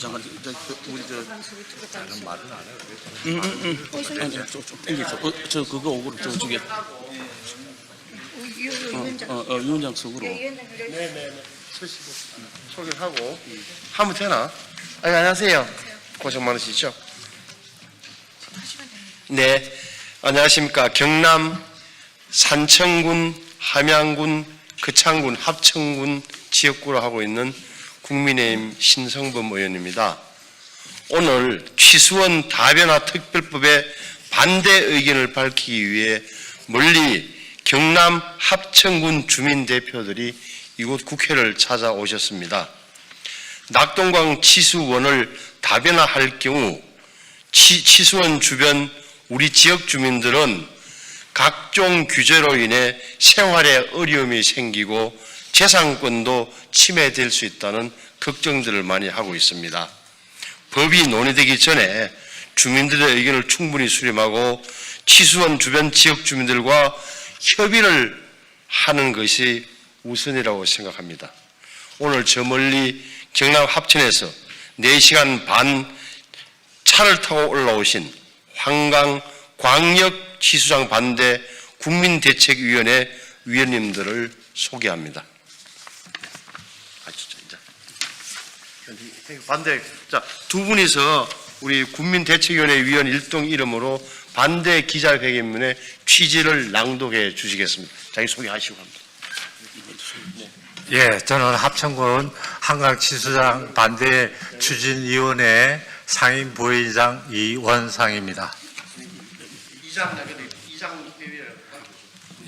잠깐 저, 저, 우리 저 다른 말은 안 해요. 응응응. 아니 좀좀 땡기죠. 어, 저 그거 오고 저쪽에 어, 위원장. 어, 어, 위원장 속으로. 서시고 소개하고 하면 되나? 아니, 안녕하세요. 고생 많으시죠? 네, 안녕하십니까. 경남 산청군, 함양군, 거창군, 합천군 지역구로 하고 있는 국민의힘 신성범 의원입니다. 오늘 취수원 다변화 특별법에 반대 의견을 밝히기 위해 멀리 경남 합천군 주민 대표들이 이곳 국회를 찾아오셨습니다. 낙동강 치수원을 다변화할 경우 치, 치수원 주변 우리 지역 주민들은 각종 규제로 인해 생활에 어려움이 생기고 재산권도 침해될 수 있다는 걱정들을 많이 하고 있습니다. 법이 논의되기 전에 주민들의 의견을 충분히 수렴하고 치수원 주변 지역 주민들과 협의를 하는 것이 우선이라고 생각합니다. 오늘 저 멀리 경남 합천에서 4시간 반 차를 타고 올라오신 황강 광역 치수장 반대 국민대책위원회 위원님들을 소개합니다. 아, 진짜, 이제. 반대, 자, 두 분이서 우리 국민대책위원회 위원 일동 이름으로 반대 기자회견문의 취지를 낭독해 주시겠습니다. 자기 소개하시고 합니다. 예, 저는 합천군 한강치수장 반대 추진위원회 상임 부회장 이원상입니다.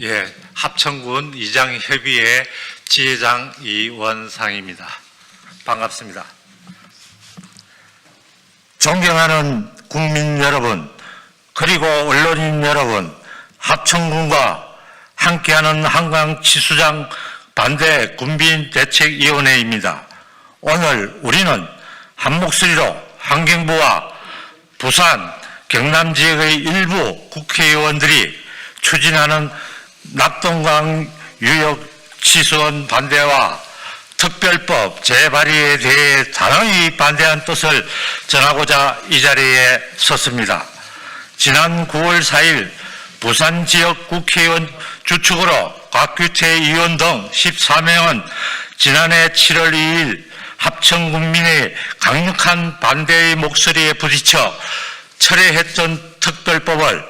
예, 합천군 이장협의회 지회장 이원상입니다. 반갑습니다. 존경하는 국민 여러분, 그리고 언론인 여러분, 합천군과 함께하는 한강 치수장 반대 군빈대책위원회입니다. 오늘 우리는 한 목소리로 환경부와 부산, 경남 지역의 일부 국회의원들이 추진하는 낙동강 유역 치수원 반대와 특별법 재발의에 대해 단호히 반대한 뜻을 전하고자 이 자리에 섰습니다. 지난 9월 4일 부산 지역 국회의원 주축으로 곽규태 의원 등 14명은 지난해 7월 2일 합천 국민의 강력한 반대의 목소리에 부딪혀 철회했던 특별법을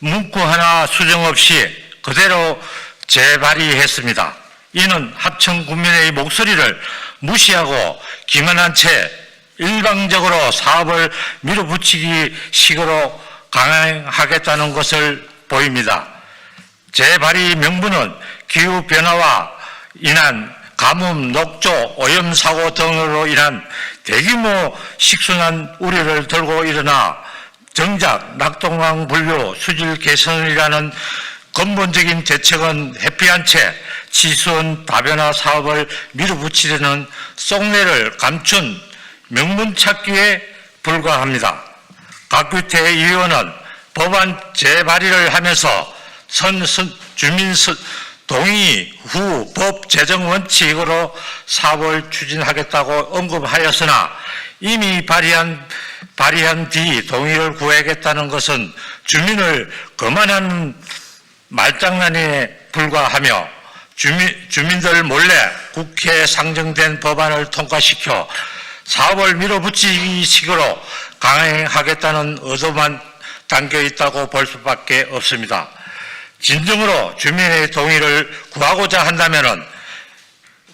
문구 하나 수정 없이 그대로 재발의했습니다. 이는 합천 국민의 목소리를 무시하고 기만한 채 일방적으로 사업을 밀어붙이기 식으로 강행하겠다는 것을 보입니다. 재발의 명분은 기후변화와 인한 가뭄, 녹조, 오염 사고 등으로 인한 대규모 식순환 우려를 들고 일어나 정작 낙동강 분류 수질 개선이라는 근본적인 대책은 회피한 채 치수원 다변화 사업을 밀어붙이려는 속내를 감춘 명분 찾기에 불과합니다. 박규태 의원은 법안 재발의를 하면서 선, 선 주민 선- 동의 후 법 제정 원칙으로 사업을 추진하겠다고 언급하였으나 이미 발의한 발의한 뒤 동의를 구하겠다는 것은 주민을 거만한 말장난에 불과하며 주민, 주민들 몰래 국회에 상정된 법안을 통과시켜 사업을 밀어붙이기 식으로 강행하겠다는 의도만 담겨 있다고 볼 수밖에 없습니다. 진정으로 주민의 동의를 구하고자 한다면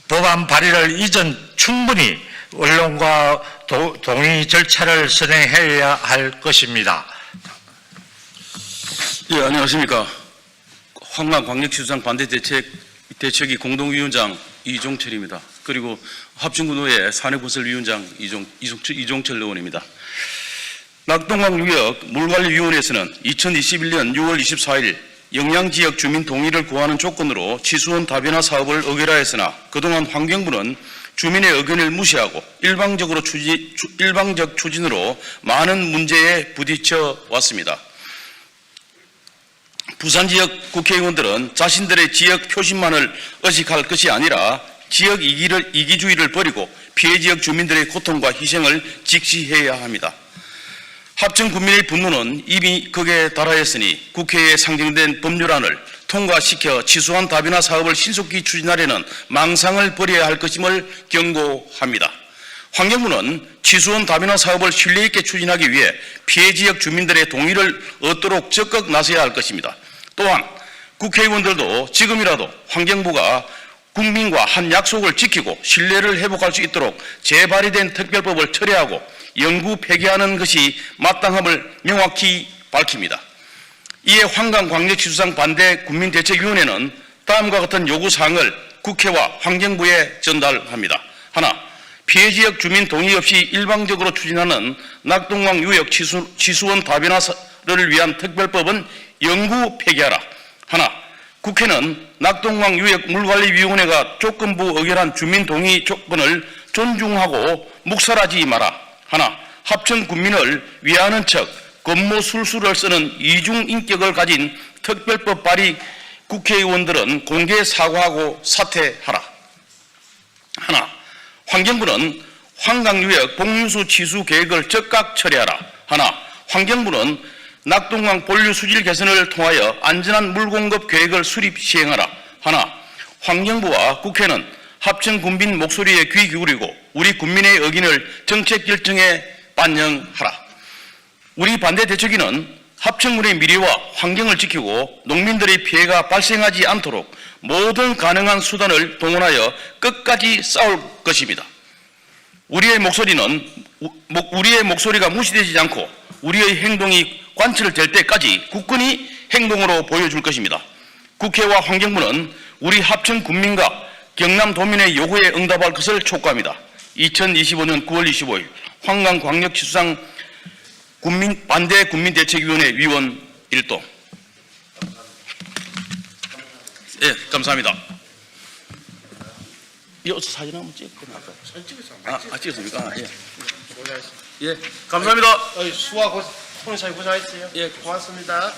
법안 발의를 이전 충분히 언론과 도- 동의 절차를 선행해야 할 것입니다. 예, 안녕하십니까. 황강 광역시수장 반대 대책 대책위 공동위원장 이종철입니다. 그리고 합중군의회 산해건설위원장 이종, 이종철, 이종철 의원입니다. 낙동강 유역 물관리위원회에서는 2021년 6월 24일 영양지역 주민 동의를 구하는 조건으로 치수원 다변화 사업을 의결하였으나 그동안 환경부는 주민의 의견을 무시하고 일방적으로 추진, 추- 일방적 추진으로 많은 문제에 부딪혀 왔습니다. 부산 지역 국회의원들은 자신들의 지역 표심만을 의식할 것이 아니라 지역 이기를, 이기주의를 버리고 피해 지역 주민들의 고통과 희생을 직시해야 합니다. 합정 국민의 분노는 이미 극에 달하였으니 국회에 상정된 법률안을 통과시켜 취소한 다변화 사업을 신속히 추진하려는 망상을 버려야 할 것임을 경고합니다. 환경부는 취소한 다변화 사업을 신뢰 있게 추진하기 위해 피해 지역 주민들의 동의를 얻도록 적극 나서야 할 것입니다. 또한 국회의원들도 지금이라도 환경부가 국민과 한 약속을 지키고 신뢰를 회복할 수 있도록 재발의된 특별법을 철회하고 영구 폐기하는 것이 마땅함을 명확히 밝힙니다. 이에 환강광역시수상 반대 국민대책위원회는 다음과 같은 요구사항을 국회와 환경부에 전달합니다. 하나, 피해 지역 주민 동의 없이 일방적으로 추진하는 낙동강 유역 취수, 취수원 다변화를 위한 특별법은 영구 폐기하라. 하나, 국회는 낙동강 유역 물관리위원회가 조건부 의결한 주민 동의 조건을 존중하고 묵살하지 마라. 하나, 합천 국민을 위하는 척 건모 술수를 쓰는 이중 인격을 가진 특별법 발의 국회의원들은 공개 사과하고 사퇴하라. 하나, 환경부는 환강유역 복류수 취수 계획을 즉각 처리하라. 하나, 환경부는 낙동강 본류 수질 개선을 통하여 안전한 물 공급 계획을 수립 시행하라. 하나, 환경부와 국회는 합천 군민 목소리에 귀 기울이고 우리 국민의 의견을 정책 결정에 반영하라. 우리 반대 대책위는 합천군의 미래와 환경을 지키고 농민들의 피해가 발생하지 않도록 모든 가능한 수단을 동원하여 끝까지 싸울 것입니다. 우리의 목소리는 우리의 목소리가 무시되지 않고 우리의 행동이 관철될 때까지 굳건히 행동으로 보여줄 것입니다. 국회와 환경부는 우리 합천 국민과 경남 도민의 요구에 응답할 것을 촉구합니다. 2025년 9월 25일 황강광역시 수상 국민 반대 국민대책위원회 위원 일동. 예, 감사합니다. 여기서 사진 한번 찍고? 사진 찍었어. 아, 아 찍었습니까? 아, 예. 예, 감사합니다. 수고하고, 손에 잘 고생하셨어요. 예. 고맙습니다.